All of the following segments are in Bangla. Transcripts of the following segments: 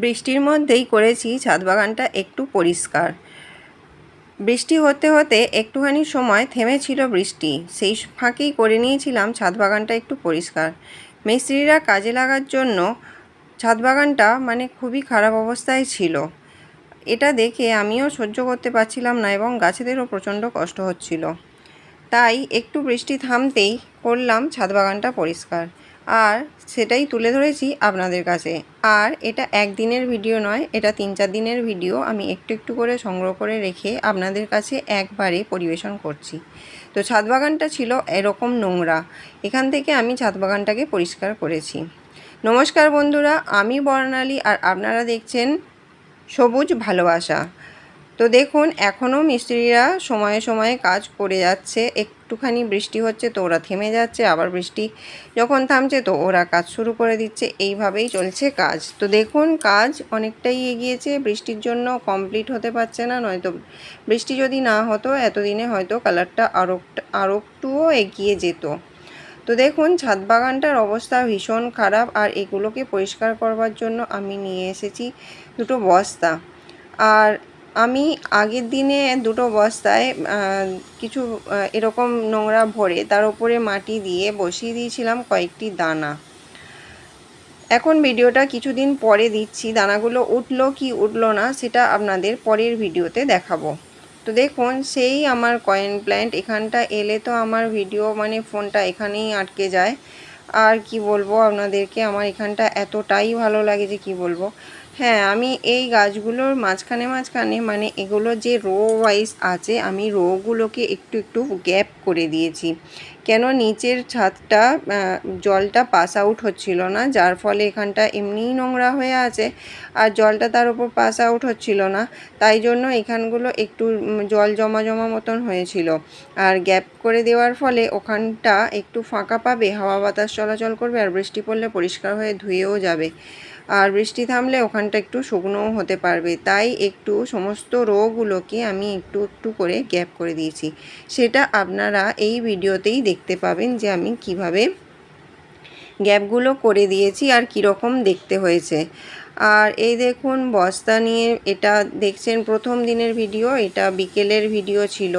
বৃষ্টির মধ্যেই করেছি ছাদ বাগানটা একটু পরিষ্কার। বৃষ্টি হতে হতে একটুখানি সময় থেমেছিল বৃষ্টি। সেই ফাঁকেই করে নিয়েছিলাম ছাদ বাগানটা একটু পরিষ্কার। মিস্ত্রিরা কাজে লাগার জন্য ছাদ বাগানটা মানে খুবই খারাপ অবস্থায় ছিল। এটা দেখে আমিও সহ্য করতে পারছিলাম না এবং গাছেদেরও প্রচণ্ড কষ্ট হচ্ছিল। তাই একটু বৃষ্টি থামতেই করলাম ছাদ বাগানটা পরিষ্কার। আর সেটাই তুলে ধরেছি আপনাদের কাছে। আর এটা একদিনের ভিডিও নয়, এটা তিন চার দিনের ভিডিও। আমি একটু একটু করে সংগ্রহ করে রেখে আপনাদের কাছে একবারে পরিবেশন করছি। তো ছাদ বাগানটা ছিল এরকম নোংরা। এখান থেকে আমি ছাদ বাগানটাকে পরিষ্কার করেছি। নমস্কার বন্ধুরা, আমি বর্ণালী আর আপনারা দেখছেন সবুজ ভালোবাসা। তো দেখুন, এখনও মিস্ত্রিরা সময়ে সময়ে কাজ করে যাচ্ছে। একটুখানি বৃষ্টি হচ্ছে তো ওরা থেমে যাচ্ছে, আবার বৃষ্টি যখন থামছে তো ওরা কাজ শুরু করে দিচ্ছে। এইভাবেই চলছে কাজ। তো দেখুন, কাজ অনেকটাই এগিয়েছে, বৃষ্টির জন্য কমপ্লিট হতে পারছে না, নয়তো বৃষ্টি যদি না হতো, এতদিনে হয়তো কালারটা আরও আরও একটুও এগিয়ে যেত। তো দেখুন, ছাদ বাগানটার অবস্থা ভীষণ খারাপ আর এগুলোকে পরিষ্কার করবার জন্য আমি নিয়ে এসেছি দুটো বস্তা। আর আমি আগের দিনে দুটো বস্তায় কিছু এরকম নোংরা ভরে তার উপরে মাটি দিয়ে বসিয়ে দিয়েছিলাম কয়েকটি দানা। এখন ভিডিওটা কিছুদিন পরে দিচ্ছি। দানাগুলো উঠল কি উঠল না সেটা আপনাদের পরের ভিডিওতে দেখাবো। তো দেখুন, সেই আমার কয়েন প্ল্যান্ট এখানটা এলে তো আমার ভিডিও মানে ফোনটা এখানেই আটকে যায়। আর কি বলব আপনাদেরকে, আমার এখানটা এতটাই ভালো লাগে যে কি বলব। হ্যাঁ আমি এই গাছগুলোর মাঝখানে মাঝখানে মানে এগুলো যে রো ওয়াইজ আছে, আমি রোগুলোকে একটু একটু গ্যাপ করে দিয়েছি। কেন নিচের ছাদটা জলটা পাস আউট হচ্ছিল না, যার ফলে এখানটা এমনিই নোংরা হয়ে আছে, আর জলটা তার উপর পাস আউট হচ্ছিল না। তাই জন্য এখানগুলো একটু জল জমা জমা মতন হয়েছিল। আর গ্যাপ করে দেওয়ার ফলে ওখানটা একটু ফাঁকা পাবে, হাওয়া বাতাস চলাচল করবে, আর বৃষ্টি পড়লে পরিষ্কার হয়ে ধুয়েও যাবে। আর বৃষ্টি থামলে ওখানটা একটু শুকনোও হতে পারবে। তাই একটু সমস্ত রোগুলোকে আমি একটু একটু করে গ্যাপ করে দিয়েছি। সেটা আপনারা এই ভিডিওতেই দেখতে পাবেন যে আমি কীভাবে গ্যাপগুলো করে দিয়েছি আর কীরকম দেখতে হয়েছে। আর এই দেখুন, বস্তা নিয়ে এটা দেখছেন প্রথম দিনের ভিডিও, এটা বিকেলের ভিডিও ছিল।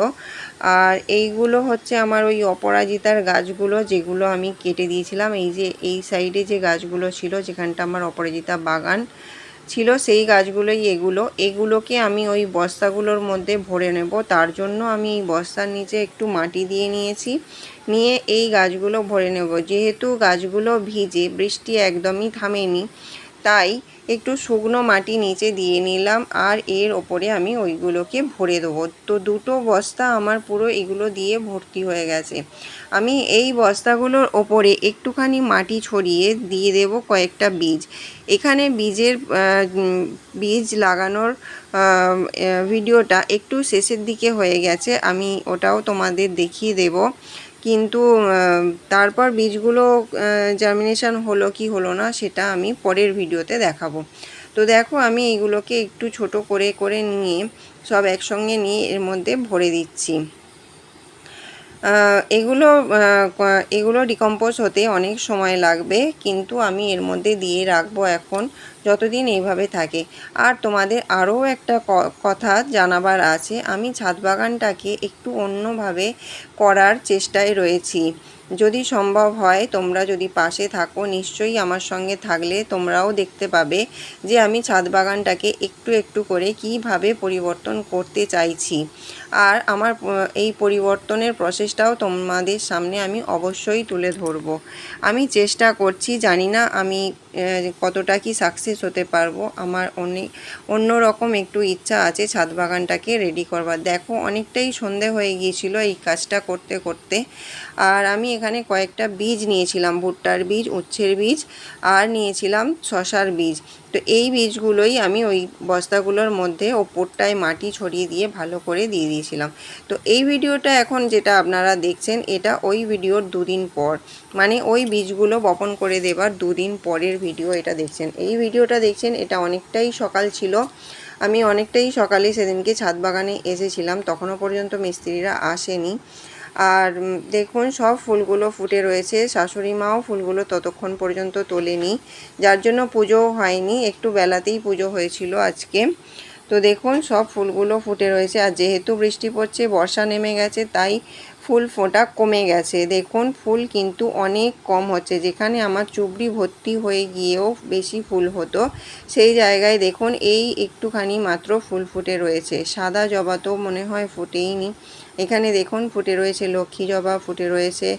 আর এইগুলো হচ্ছে আমার ওই অপরাজিতার গাছগুলো যেগুলো আমি কেটে দিয়েছিলাম। এই যে, এই সাইডে যে গাছগুলো ছিল, যেখানটা আমার অপরাজিতা বাগান ছিল, সেই গাছগুলোই এগুলো। এগুলোকে আমি ওই বস্তাগুলোর মধ্যে ভরে নেব। তার জন্য আমি এই বস্তার নিচে একটু মাটি দিয়ে নিয়েছি। নিয়ে এই গাছগুলো ভরে নেব। যেহেতু গাছগুলো ভিজে, বৃষ্টি একদমই থামেনি, তাই একটু শুকনো মাটি নিচে দিয়ে নিলাম আর এর ওপরে আমি ওইগুলোকে ভরে দেবো। তো দুটো বস্তা আমার পুরো এগুলো দিয়ে ভর্তি হয়ে গেছে। আমি এই বস্তাগুলোর ওপরে একটুখানি মাটি ছড়িয়ে দিয়ে দেব কয়েকটা বীজ। এখানে বীজের বীজ লাগানোর ভিডিওটা একটু শেষের দিকে হয়ে গেছে। আমি ওটাও তোমাদের দেখিয়ে দেব। কিন্তু তারপর বীজগুলো জার্মিনেশন হলো কি হলো না, সেটা আমি পরের ভিডিওতে দেখাবো। তো দেখো, আমি এইগুলোকে একটু ছোট করে করে নিয়ে সব একসঙ্গে নিয়ে এর মধ্যে ভরে দিচ্ছি। এগুলো এগুলো ডিকম্পোজ হতে অনেক সময় লাগবে, কিন্তু আমি এর মধ্যে দিয়ে রাখব এখন যতদিন এইভাবে থাকে। আর তোমাদের আরও একটা কথা জানাবার আছে, আমি ছাদ বাগানটাকে একটু অন্যভাবে করার চেষ্টায় রয়েছি। যদি সম্ভব হয়, তোমরা যদি পাশে থাকো, নিশ্চয়ই আমার সঙ্গে থাকলে তোমরাও দেখতে পাবে যে আমি ছাদ বাগানটাকে একটু একটু করে কীভাবে পরিবর্তন করতে চাইছি। আর আমার এই পরিবর্তনের প্রসেসটাও তোমাদের সামনে আমি অবশ্যই তুলে ধরব। আমি চেষ্টা করছি, জানি না আমি কতটা কি সাকসেস হতে পারব? আমার অনেক অন্য রকম একটু ইচ্ছা আছে ছাদ বাগানটাকে রেডি করবার। দেখো, অনেকটাই সন্ধে হয়ে গিয়েছিল এই কাজটা করতে করতে। আর আমি এখানে কয়েকটা বীজ নিয়েছিলাম, ভুট্টার বীজ, উচ্ছের বীজ, আর নিয়েছিলাম শশার বীজ। তো এই বীজগুলোই আমি ওই বস্তাগুলোর মধ্যে ওপরটায় মাটি ছড়িয়ে দিয়ে ভালো করে দিয়ে দিয়েছিলাম। তো এই ভিডিওটা এখন যেটা আপনারা দেখছেন, এটা ওই ভিডিওর দুদিন পর। মানে ওই বীজগুলো বপন করে দেবার দুদিন পরের ভিডিও এটা দেখছেন। এই ভিডিওটা দেখছেন, এটা অনেকটাই সকাল ছিল। আমি অনেকটাই সকালে সেদিনকে ছাদ বাগানে এসেছিলাম, তখনও পর্যন্ত মিস্ত্রিরা আসেনি। আর দেখুন, সব ফুলগুলো ফুটে রয়েছে। শাশুড়ি মাও ফুলগুলো ততক্ষণ পর্যন্ত তোলেনি। যার জন্য পুজোও হয়নি, একটু বেলাতেই পুজো হয়েছিল আজকে। তো দেখুন, সব ফুলগুলো ফুটে রয়েছে। আর যেহেতু বৃষ্টি পড়ছে, বর্ষা নেমে গেছে, তাই ফুল ফোটা কমে গেছে। দেখুন, ফুল কিন্তু অনেক কম হচ্ছে। যেখানে আমার চুবড়ি ভর্তি হয়ে গিয়েও বেশি ফুল হতো, সেই জায়গায় দেখুন, এই একটুখানি মাত্র ফুল ফুটে রয়েছে। সাদা জবা তো মনে হয় ফুটেই নি। এখানে দেখুন, ফুটে রয়েছে লক্ষ্মী জবা, ফুটে রয়েছে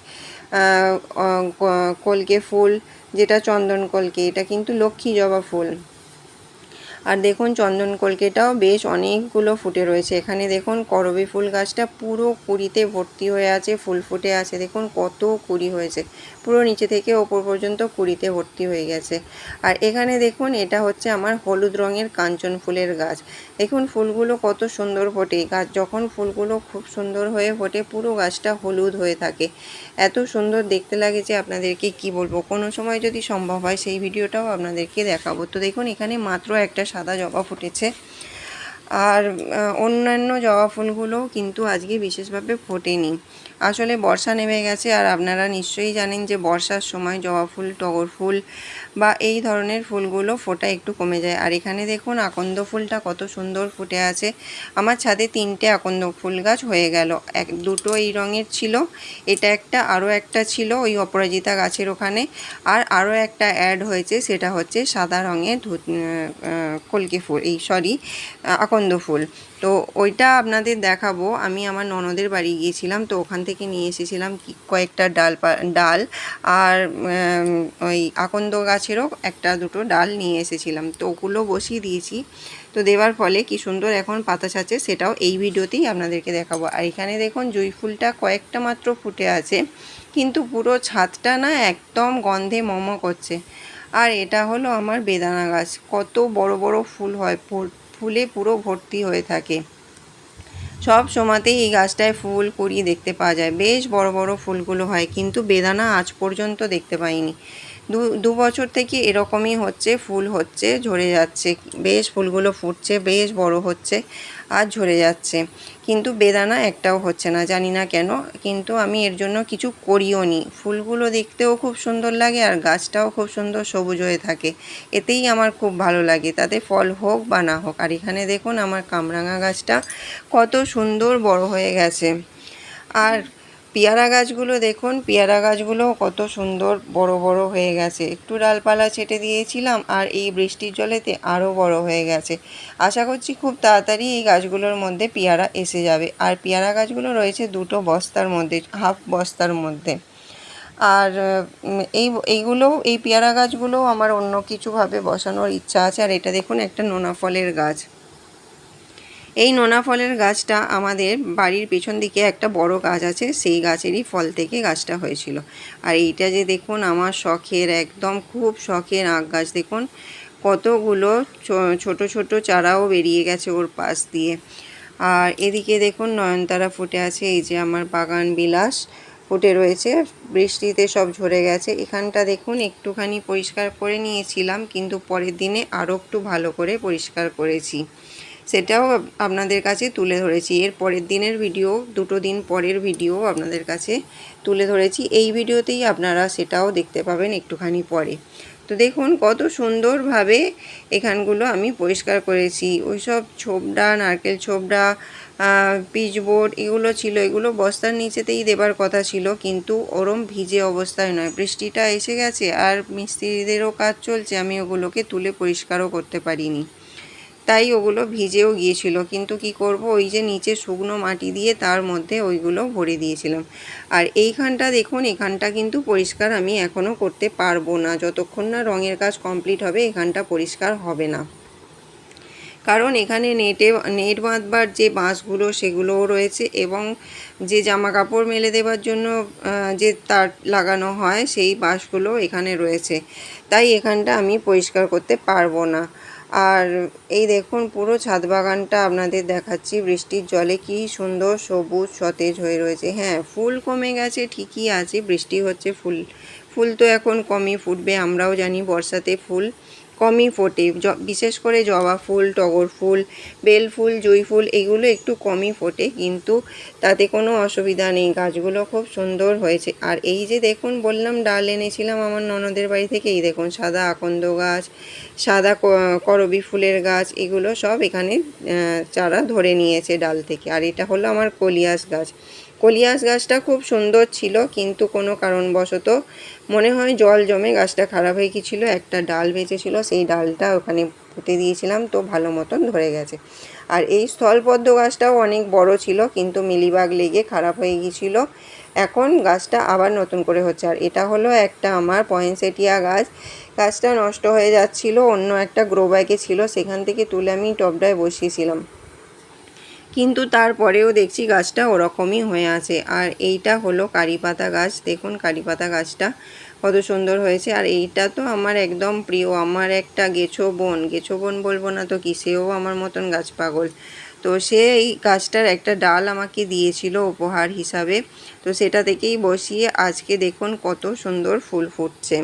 কলকে ফুল, যেটা চন্দন কলকে, এটা কিন্তু লক্ষ্মী জবা ফুল। আর দেখুন চন্দন কলকেটাও বেশ অনেকগুলো ফুটে রয়েছে। এখানে দেখুন করবী ফুল গাছটা পুরো কুড়িতে ভর্তি হয়ে আছে, ফুল ফুটে আছে। দেখুন কত কুড়ি হয়েছে, পুরো নিচে থেকে ওপর পর্যন্ত কুড়িতে ভর্তি হয়ে গেছে। আর এখানে দেখুন এটা হচ্ছে আমার হলুদ রঙের কাঞ্চন ফুলের গাছ। দেখুন ফুলগুলো কত সুন্দর ফোটে, গাছ যখন ফুলগুলো খুব সুন্দর হয়ে ফোটে পুরো গাছটা হলুদ হয়ে থাকে। এত সুন্দর দেখতে লাগে যে আপনাদেরকে কি বলব? কোনো সময় যদি সম্ভব হয় সেই ভিডিওটাও আপনাদেরকে দেখাবো। তো দেখুন এখানে মাত্র একটা সাদা জবা ফুটেছে। আর অন্যান্য জবা ফুলগুলোও কিন্তু আজকে বিশেষভাবে ফোটেনি। আসলে বর্ষা নেমে গেছে আর আপনারা নিশ্চয়ই জানেন যে বর্ষার সময় জবা ফুল, টগর ফুল বা এই ধরনের ফুলগুলো ফোটা একটু কমে যায়। আর এখানে দেখুন আকন্দ ফুলটা কত সুন্দর ফুটে আছে। আমার ছাদে তিনটে আকন্দ ফুল গাছ হয়ে গেল। এক, দুটো এই রঙের ছিল, এটা একটা, আরও একটা ছিল ওই অপরাজিতা গাছের ওখানে। আর আরও একটা অ্যাড হয়েছে, সেটা হচ্ছে সাদা রঙের ধু- কলকে ফুল, এই সরি আকন্দ ফুল। তো ওইটা আপনাদের দেখাবো। আমি আমার ননদের বাড়ি গিয়েছিলাম, তো ওখান থেকে নিয়ে এসেছিলাম কয়েকটা ডাল ডাল আর ওই আকন্দ গাছেরও একটা দুটো ডাল নিয়ে এসেছিলাম। তো ওগুলো বসিয়ে দিয়েছি। তো দেওয়ার ফলে কি সুন্দর এখন পাতা ছাড়ছে সেটাও এই ভিডিওতেই আপনাদেরকে দেখাবো। আর এখানে দেখুন, জুঁই ফুলটা কয়েকটা মাত্র ফুটে আছে, কিন্তু পুরো ছাদটা না একদম গন্ধে মম করছে। আর এটা হলো আমার বেদানা গাছ। কত বড় বড় ফুল হয় ফুল- পুরো ভর্তি হয়ে থাকে। সব সময়তেই এই গাছটায় ফুল কুড়ি দেখতে পাওয়া যায়। বেশ বড় বড় ফুলগুলো হয়, কিন্তু বেদানা আজ পর্যন্ত দেখতে পাইনি। দু দু বছর থেকে এরকমই হচ্ছে, ফুল হচ্ছে, ঝরে যাচ্ছে। বেশ ফুলগুলো ফুটছে, বেশ বড় হচ্ছে আর ঝরে যাচ্ছে। কিন্তু বেদানা একটাও হচ্ছে না, জানি না কেন। কিন্তু আমি এর জন্য কিছু করিও নি। ফুলগুলো দেখতেও খুব সুন্দর লাগে আর গাছটাও খুব সুন্দর সবুজ হয়ে থাকে। এতেই আমার খুব ভালো লাগে, তাতে ফল হোক বা না হোক। আর এখানে দেখুন আমার কামরাঙা গাছটা কত সুন্দর বড় হয়ে গেছে। আর পেয়ারা গাছগুলো দেখুন, পেয়ারা গাছগুলো কত সুন্দর বড় বড় হয়ে গেছে। একটু ডালপালা ছেটে দিয়েছিলাম আর এই বৃষ্টির জলেতে আরও বড় হয়ে গেছে। আশা করছি খুব তাড়াতাড়ি এই গাছগুলোর মধ্যে পেয়ারা এসে যাবে। আর পেয়ারা গাছগুলো রয়েছে দুটো বস্তার মধ্যে, হাফ বস্তার মধ্যে। আর এই, এইগুলো, এই পেয়ারা গাছগুলোও আমার অন্য কিছুভাবে বসানোর ইচ্ছা আছে। আর এটা দেখুন, একটা নোনা ফলের গাছ। এই নোনা ফলের গাছটা আমাদের বাড়ির পেছন দিকে একটা বড় গাছ আছে, সেই গাছেরই ফল থেকে গাছটা হয়েছিল। আর এইটা যে দেখুন, আমার শখের, একদম খুব শখের আখ গাছ। দেখুন, কতগুলো ছোট ছোট চারাও বেরিয়ে গেছে ওর পাশ দিয়ে। আর এদিকে দেখুন, নয়নতারা ফুটে আছে, এই যে আমার বাগান বিলাস ফুটে রয়েছে, বৃষ্টিতে সব ঝরে গেছে। এখানটা দেখুন, একটুখানি পরিষ্কার করে নিয়েছিলাম, কিন্তু পরের দিনে আরও একটু ভালো করে পরিষ্কার করেছি। সেটাও আপনাদের কাছে তুলে ধরেছি। এর পরের দিনের ভিডিও দুটো দিন পরের ভিডিও আপনাদের কাছে তুলে ধরেছি। এই ভিডিওতেই আপনারা সেটাও দেখতে পাবেন একটুখানি পরে। তো দেখুন, কত সুন্দরভাবে এখানগুলো আমি পরিষ্কার করেছি। ওইসব ছোবড়া, নারকেল ছোবড়া পিচবোর্ড এগুলো ছিল। এগুলো বস্তার নিচেতেই দেবার কথা ছিল, কিন্তু ওরম ভিজে অবস্থায় নয়। বৃষ্টিটা এসে গেছে আর মিস্ত্রিদেরও কাজ চলছে। আমি ওগুলোকে তুলে পরিষ্কারও করতে পারিনি। তাই ওগুলো ভিজেও গিয়েছিল। কিন্তু কি করব? ওই যে নিচে শুকনো মাটি দিয়ে তার মধ্যে ওইগুলো ভরে দিয়েছিলাম। আর এইখানটা দেখুন, এখানটা কিন্তু পরিষ্কার আমি এখনও করতে পারব না। যতক্ষণ না রঙের কাজ কমপ্লিট হবে, এখানটা পরিষ্কার হবে না। কারণ এখানে নেটে, নেট বাঁধবার যে বাঁশগুলো, সেগুলোও রয়েছে এবং যে জামা কাপড় মেলে দেওয়ার জন্য যে তার লাগানো হয়, সেই বাঁশগুলো এখানে রয়েছে। তাই এখানটা আমি পরিষ্কার করতে পারব না। আর এই দেখুন, পুরো ছাদ বাগানটা আপনাদের দেখাচ্ছি। বৃষ্টির জলে কি সুন্দর সবুজ সতেজ হয়ে রয়েছে। হ্যাঁ ফুল কমে গেছে, ঠিকই আছে, বৃষ্টি হচ্ছে, ফুল ফুল তো এখন কমই ফুটবে, আমরাও জানি বর্ষাতে ফুল। কমই ফোটে। বিশেষ করে জবা ফুল, টগর ফুল, বেল ফুল, জুঁই ফুল, এগুলো একটু কমই ফোটে, কিন্তু তাতে কোনো অসুবিধা নেই। গাছগুলো খুব সুন্দর হয়েছে। আর এই যে দেখুন, বললাম ডাল এনেছিলাম আমার ননদের বাড়ি থেকে এই দেখুন, সাদা আকন্দ গাছ, সাদা করবি ফুলের গাছ, এগুলো সব এখানে চারা ধরে নিয়েছে ডাল থেকে। আর এটা হলো আমার কলিয়াস গাছ। কলিয়াস গাছটা খুব সুন্দর ছিল, কিন্তু কোনো কারণবশত মনে হয় জল জমে গাছটা খারাপ হয়ে গিয়েছিল। একটা ডাল বেঁচেছিল, সেই ডালটা ওখানে পুঁতে দিয়েছিলাম, তো ভালো মতন ধরে গেছে। আর এই স্থলপদ্ম গাছটাও অনেক বড় ছিল, কিন্তু মিলিবাগ লেগে খারাপ হয়ে গিয়েছিল। এখন গাছটা আবার নতুন করে হচ্ছে। আর এটা হলো একটা আমার পয়েন্সেটিয়া গাছ। গাছটা নষ্ট হয়ে যাচ্ছিল, অন্য একটা গ্রো ব্যাগে ছিল, সেখান থেকে তুলে আমি টবটায় বসিয়েছিলাম। কিন্তু তারপরেও দেখছি গাছটা ওরকমই হয়ে আছে। আর এইটা হলো কারি পাতা গাছ। দেখুন কারি পাতা গাছটা কত সুন্দর হয়েছে। আর এইটা তো আমার একদম প্রিয়। আমার একটা গেছো বোন। গেছো বোন বলব না তো কি সেও আমার মতন গাছ পাগল। তো সে এই গাছটার একটা ডাল আমাকে দিয়েছিল উপহার হিসাবে। তো সেটা থেকেই বসিয়ে আজকে দেখুন কত সুন্দর ফুল ফুটছে।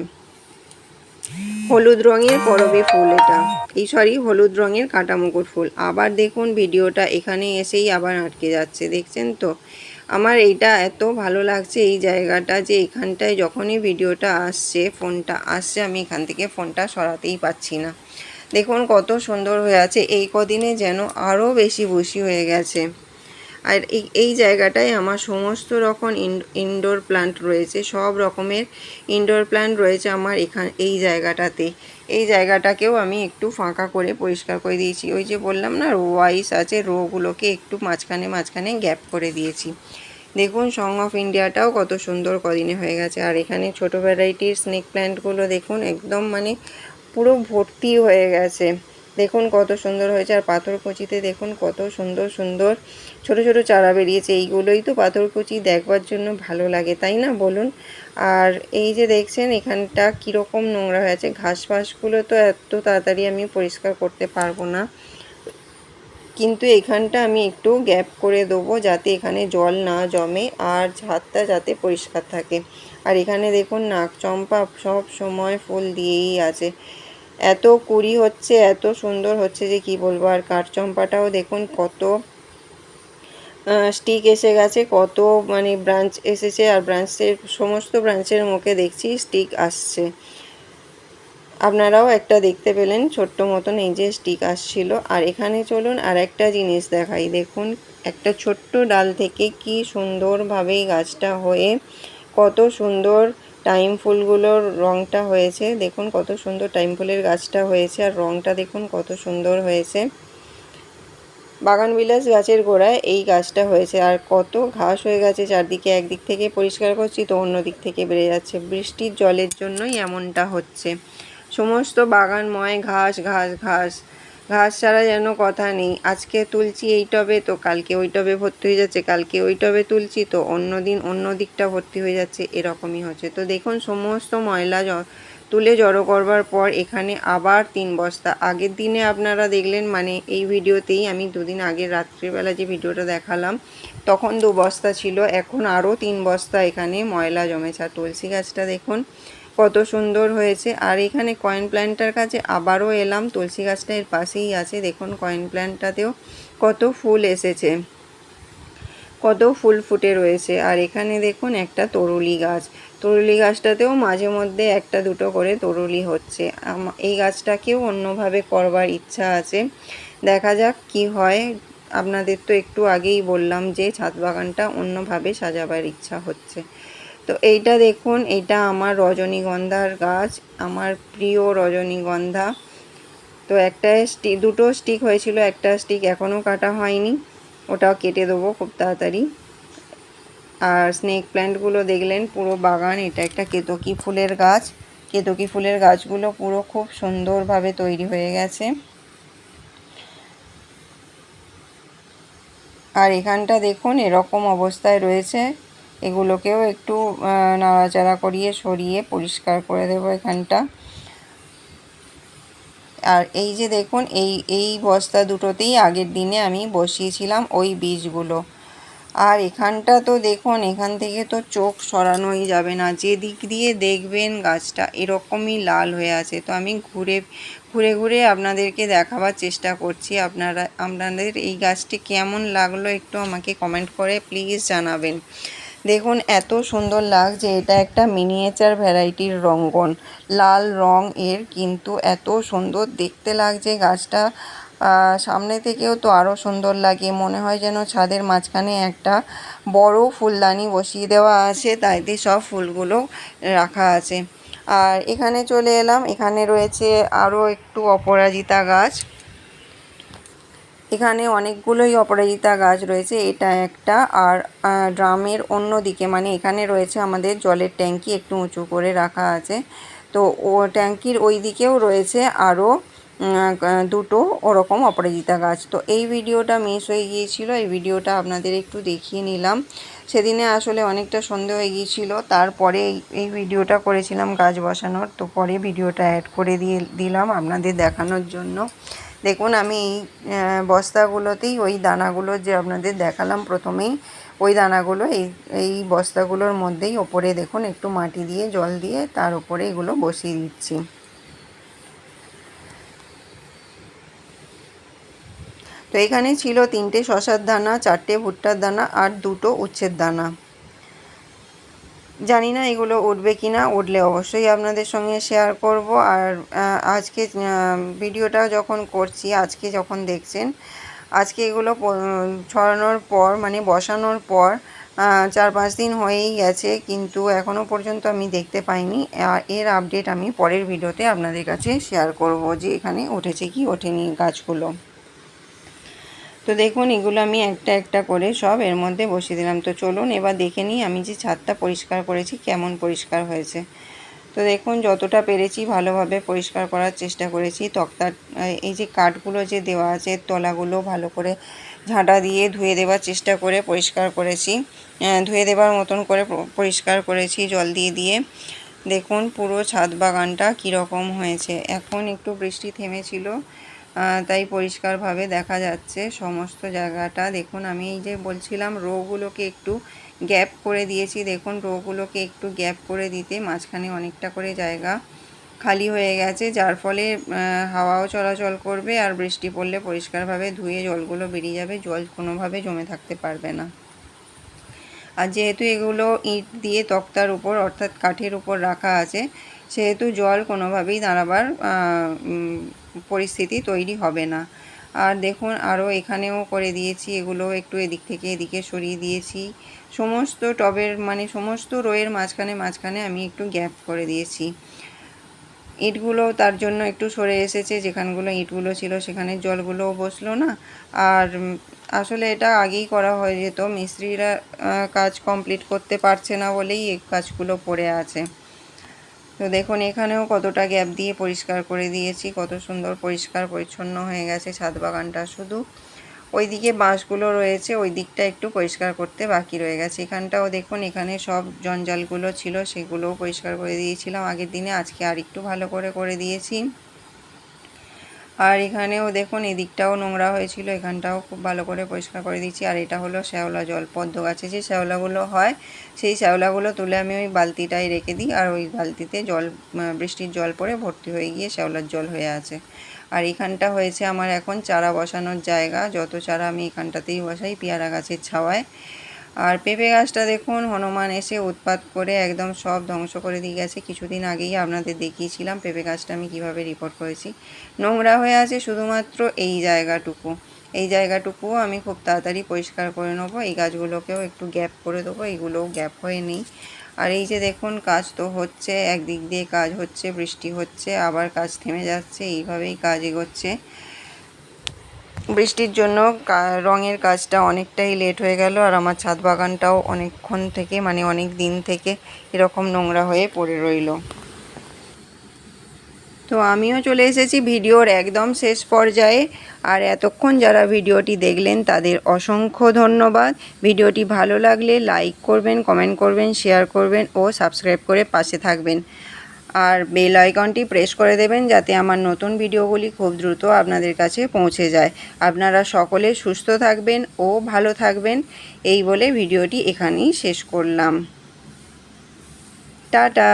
হলুদ রঙের করবি ফুল এটা। এই সরি হলুদ রঙের কাটা মুকুট ফুল। আবার দেখুন ভিডিওটা, এখানে এসেই আবার আটকে যাচ্ছে, দেখছেন তো? আমার এইটা এত ভালো লাগছে এই জায়গাটা যে এখানটায় যখনই ভিডিওটা আসছে, ফোনটা আসছে, আমি এখান থেকে ফোনটা সরাতেই পাচ্ছি না। দেখুন কত সুন্দর হয়ে আছে। এই কদিনে যেন আরও বেশি বসি হয়ে গেছে। আর এই এই জায়গাটায় আমার সমস্ত রকম ইনডোর প্ল্যান্ট রয়েছে, সব রকমের ইনডোর প্ল্যান্ট রয়েছে আমার এখান, এই জায়গাটাতে। এই জায়গাটাকেও আমি একটু ফাঁকা করে পরিষ্কার করে দিয়েছি। ওই যে বললাম না, রো ওয়াইস আছে, রোগুলোকে একটু মাঝখানে মাঝখানে গ্যাপ করে দিয়েছি। দেখুন সং অফ ইন্ডিয়াটাও কত সুন্দর কদিনে হয়ে গেছে। আর এখানে ছোটো ভ্যারাইটির স্নেক প্ল্যান্টগুলো দেখুন, একদম মানে পুরো ভর্তি হয়ে গেছে। দেখুন কত সুন্দর হয়েছে, আর পাথরকুচিতে দেখুন কত সুন্দর সুন্দর ছোট ছোট চারা বেরিয়েছে। এইগুলোই তো পাথরকুচি দেখবার জন্য ভালো লাগে, তাই না? বলুন। আর এই যে দেখছেন, এখানটা কীরকম নোংরা হয়ে আছে। ঘাস ফাঁসগুলো তো এত তাড়াতাড়ি আমি পরিষ্কার করতে পারব না। কিন্তু এখানটা আমি একটু গ্যাপ করে দেবো যাতে এখানে জল না জমে আর ছাদটা যাতে পরিষ্কার থাকে। আর এখানে দেখুন নাক চম্পা সব সময় ফুল দিয়েই আছে। এত কুড়ি হচ্ছে, এত সুন্দর হচ্ছে যে কি বলব? আর কাঠচম্পাটাও দেখুন কত স্টিক এসে গেছে, কত মানে ব্রাঞ্চ এসেছে আর ব্রাঞ্চের সমস্ত ব্রাঞ্চের মুখে দেখছি স্টিক আসছে। আপনারাও একটা দেখতে পেলেন, ছোট্ট মতন এই যে স্টিক আসছিল। আর এখানে চলুন আর একটা জিনিস দেখাই। দেখুন, একটা ছোট্ট ডাল থেকে কি সুন্দরভাবে গাছটা হয়ে কত সুন্দর টাইম ফুলগুলোর রঙটা হয়েছে। দেখুন কত সুন্দর টাইম ফুলের গাছটা হয়েছে আর রঙটা দেখুন কত সুন্দর হয়েছে। বাগান বিলাস গাছের গোড়ায় এই গাছটা হয়েছে আর কত ঘাস হয়ে গেছে চারদিকে। একদিক থেকে পরিষ্কার করছি তো অন্য দিক থেকে বেড়ে যাচ্ছে। বৃষ্টির জলের জন্যই এমনটা হচ্ছে। সমস্ত বাগানময় ঘাস ঘাস ঘাস। ঘাস ছাড়া যেন কথা নেই। আজকে তুলছি এই টবে তো, কালকে ওই টবে ভর্তি হয়ে যাচ্ছে, কালকে ওই টবে তুলছি তো, অন্য দিন অন্য দিকটা ভর্তি হয়ে যাচ্ছে, এরকমই হচ্ছে। তো দেখুন, সমস্ত ময়লা তুলে জড়ো করবার পর এখানে আবার তিন বস্তা। আগের দিনে আপনারা দেখলেন মানে এই ভিডিওতেই আমি দুদিন আগের রাত্রিবেলা যে ভিডিওটা দেখালাম, তখন দু বস্তা ছিল, এখন আরও তিন বস্তা এখানে ময়লা জমেছে। আর তুলসী গাছটা দেখুন কত সুন্দর হয়েছে। আর এখানে কয়েন প্ল্যান্টটার কাছে আবারও এলাম। তুলসী গাছটা এর পাশেই আছে। দেখুন কয়েন প্ল্যান্টটাতেও কত ফুল এসেছে। কত ফুল ফুটে রয়েছে। আর এখানে দেখুন, একটা তরুলি গাছ। তরুলি গাছটাতেও মাঝে মধ্যে একটা দুটো করে তরুলি হচ্ছে। এই গাছটাকেও অন্যভাবে করবার ইচ্ছা আছে। দেখা যাক কি হয়। আপনাদের তো একটু আগেই বললাম যে ছাদ বাগানটা অন্যভাবে সাজাবার ইচ্ছা হচ্ছে। তো এইটা দেখুন এটা আমার রজনীগন্ধার গাছ, আমার প্রিয় রজনীগন্ধা। তো একটা স্টি, দুটো স্টিক হয়েছিল, একটা স্টিক এখনও কাটা হয়নি, ওটাও কেটে দেবো খুব তাড়াতাড়ি। আর স্নেক প্ল্যান্টগুলো দেখলেন, পুরো বাগান, এটা একটা কেতকি ফুলের গাছ। কেতকী ফুলের গাছগুলো পুরো খুব সুন্দরভাবে তৈরি হয়ে গেছে। আর এখানটা দেখুন, এরকম অবস্থায় রয়েছে। এগুলোকেও একটু নাড়াচাড়া করিয়ে সরিয়ে পরিষ্কার করে দেবো এখানটা। আর এই যে দেখুন, এই এই বস্তা দুটোতেই আগের দিনে আমি বসিয়েছিলাম ওই বীজগুলো। আর এখানটা তো দেখুন, এখান থেকে তো চোখ সরানোই যাবে না। যে দিক দিয়ে দেখবেন গাছটা এরকমই লাল হয়ে আছে। তো আমি ঘুরে ঘুরে ঘুরে আপনাদেরকে দেখাবার চেষ্টা করছি। আপনারা, আপনাদের এই গাছটি কেমন লাগল একটু আমাকে কমেন্ট করে প্লিজ জানাবেন। দেখুন, এত সুন্দর লাগছে। এটা একটা মিনিয়েচার ভ্যারাইটির রঙ্গন। লাল রং এর কিন্তু এত সুন্দর দেখতে লাগছে গাছটা। সামনে থেকেও তো আরও সুন্দর লাগে। মনে হয় যেন ছাদের মাঝখানে একটা বড় ফুলদানি বসিয়ে দেওয়া আছে। তাইতে সব ফুলগুলো রাখা আছে। আর এখানে চলে এলাম। এখানে রয়েছে আরও একটু অপরাজিতা গাছ। এখানে অনেকগুলোই অপরাজিতা গাছ রয়েছে, এটা একটা। আর ড্রামের অন্য দিকে মানে এখানে রয়েছে আমাদের জলের ট্যাঙ্কি, একটু উঁচু করে রাখা আছে। তো ও ট্যাঙ্কির ওই দিকেও রয়েছে আরও দুটো ওরকম অপরাজিতা গাছ। তো এই ভিডিওটা মিস হয়ে গিয়েছিল, এই ভিডিওটা আপনাদের একটু দেখিয়ে নিলাম। সেদিনে আসলে অনেকটা সন্ধে হয়ে গিয়েছিল, তারপরে এই- ভিডিওটা করেছিলাম গাছ বসানোর। তো পরে ভিডিওটা অ্যাড করে দিয়ে দিলাম আপনাদের দেখানোর জন্য। দেখুন, আমি এই বস্তাগুলোতেই ওই দানাগুলো যে আপনাদের দেখালাম প্রথমেই, ওই দানাগুলো এই এই বস্তাগুলোর মধ্যেই ওপরে দেখুন, একটু মাটি দিয়ে, জল দিয়ে তার উপরে এগুলো বসিয়ে দিচ্ছি। তো এখানে ছিল তিনটে শশার দানা, চারটে ভুট্টার দানা আর দুটো উচ্ছের দানা। জানি না এগুলো উঠবে কি না উঠলে অবশ্যই আপনাদের সঙ্গে শেয়ার করব। আর আজকে ভিডিওটা যখন করছি, আজকে যখন দেখছেন, আজকে এগুলো ছড়ানোর পর মানে বসানোর পর চার পাঁচ দিন হয়েই গেছে, কিন্তু এখনও পর্যন্ত আমি দেখতে পাইনি। এর আপডেট আমি পরের ভিডিওতে আপনাদের কাছে শেয়ার করব যে এখানে উঠেছে কি, ওঠেনি গাছগুলো। তো দেখুন, এগুলো আমি একটা একটা করে সব এর মধ্যে বসিয়ে দিলাম। তো চলুন, এবার দেখে নিই আমি যে ছাদটা পরিষ্কার করেছি, কেমন পরিষ্কার হয়েছে। তো দেখুন, যতটা পেরেছি ভালোভাবে পরিষ্কার করার চেষ্টা করেছি। তক্তার, এই যে কাঠগুলো যে দেওয়া আছে, তলাগুলো ভালো করে ঝাঁটা দিয়ে ধুয়ে দেওয়ার চেষ্টা করে পরিষ্কার করেছি। ধুয়ে দেওয়ার মতন করে পরিষ্কার করেছি জল দিয়ে দিয়ে। দেখুন, পুরো ছাদ বাগানটা কীরকম হয়েছে। এখন একটু বৃষ্টি থেমেছিল। তাই পরিষ্কারভাবে দেখা যাচ্ছে সমস্ত জায়গাটা। দেখুন, আমি এই যে বলছিলাম, রোগুলোকে একটু গ্যাপ করে দিয়েছি। দেখুন, রোগুলোকে একটু গ্যাপ করে দিতে মাঝখানে অনেকটা করে জায়গা খালি হয়ে গেছে, যার ফলে হাওয়াও চলাচল করবে আর বৃষ্টি পড়লে পরিষ্কারভাবে ধুয়ে জলগুলো বেরিয়ে যাবে, জল কোনোভাবে জমে থাকতে পারবে না। আর যেহেতু এগুলো ইট দিয়ে তক্তার উপর, অর্থাৎ কাঠের উপর রাখা আছে, সেহেতু জল কোনোভাবেই দাঁড়াবার পরিস্থিতি তৈরি হবে না। আর দেখুন আরও এখানেও করে দিয়েছি, এগুলো একটু এদিক থেকে এদিকে সরিয়ে দিয়েছি। সমস্ত টবের মানে সমস্ত রোয়ের মাঝখানে মাঝখানে আমি একটু গ্যাপ করে দিয়েছি। ইটগুলো তার জন্য একটু সরে এসেছে, যেখানগুলো ইটগুলো ছিল সেখানে জলগুলোও বসল না। আর আসলে এটা আগেই করা হয়ে যেত, মিস্ত্রিরা কাজ কমপ্লিট করতে পারছে না বলেই এই কাজগুলো পড়ে আছে। তো দেখুন, এখানেও কতটা গ্যাপ দিয়ে পরিষ্কার করে দিয়েছি। কত সুন্দর পরিষ্কার পরিচ্ছন্ন হয়ে গেছে ছাদ বাগানটা শুধু। ওই দিকে বাঁশগুলো রয়েছে, ওই দিকটা একটু পরিষ্কার করতে বাকি রয়ে গেছে। এখানটাও দেখুন, এখানে সব জঞ্জালগুলো ছিল, সেগুলোও পরিষ্কার করে দিয়েছিলাম। আগের দিনে, আজকে আর একটু ভালো করে করে দিয়েছি। আর এখানেও দেখুন, এদিকটাও নোংরা হয়েছিল, এখানটাও খুব ভালো করে পরিষ্কার করে দিচ্ছি। আর এটা হলো শ্যাওলা জল, পদ্ম গাছে যে শ্যাওলাগুলো হয়, সেই শ্যাওলাগুলো তুলে আমি ওই বালতিটায় রেখে দিই আর ওই বালতিতে জল বৃষ্টির জল পড়ে ভর্তি হয়ে গিয়ে শ্যাওলার জল হয়ে আছে। আর এখানটা হয়েছে আমার এখন চারা বসানোর জায়গা, যত চারা আমি এখানটাতেই বসাই, পেয়ারা গাছের ছাওয়ায়। আর পেঁপে গাছটা দেখুন, হনুমান এসে উৎপাত করে একদম সব ধ্বংস করে দিয়ে গেছে। কিছুদিন আগেই আপনাদের দেখিয়েছিলাম পেঁপে গাছটা আমি কীভাবে রিপোর্ট করেছি। নোংরা হয়ে আছে শুধুমাত্র এই জায়গাটুকু। এই জায়গাটুকুও আমি খুব তাড়াতাড়ি পরিষ্কার করে নেব। এই গাছগুলোকেও একটু গ্যাপ করে দেবো এইগুলোও গ্যাপ হয়ে নেই। আর এই যে দেখুন, কাজ তো হচ্ছে, একদিক দিয়ে কাজ হচ্ছে, বৃষ্টি হচ্ছে, আবার কাজ থেমে যাচ্ছে, এইভাবেই কাজ এগোচ্ছে। বৃষ্টির জন্য রঙের কাজটা অনেকটাই লেট হয়ে গেল আর আমার ছাদ বাগানটাও অনেকক্ষণ থেকে মানে অনেক দিন থেকে এরকম নোংরা হয়ে পড়ে রইল। তো আমিও চলে এসেছি ভিডিওর একদম শেষ পর্যায়ে। আর এতক্ষণ যারা ভিডিওটি দেখলেন তাদের অসংখ্য ধন্যবাদ। ভিডিওটি ভালো লাগলে লাইক করবেন কমেন্ট করবেন শেয়ার করবেন ও সাবস্ক্রাইব করে পাশে থাকবেন। আর বেল আইকনটি প্রেস করে দেবেন যাতে আমার নতুন ভিডিওগুলি খুব দ্রুত আপনাদের কাছে পৌঁছে যায়। আপনারা সকলে সুস্থ থাকবেন ও ভালো থাকবেন। এই বলে ভিডিওটি এখানেই শেষ করলাম। টাটা!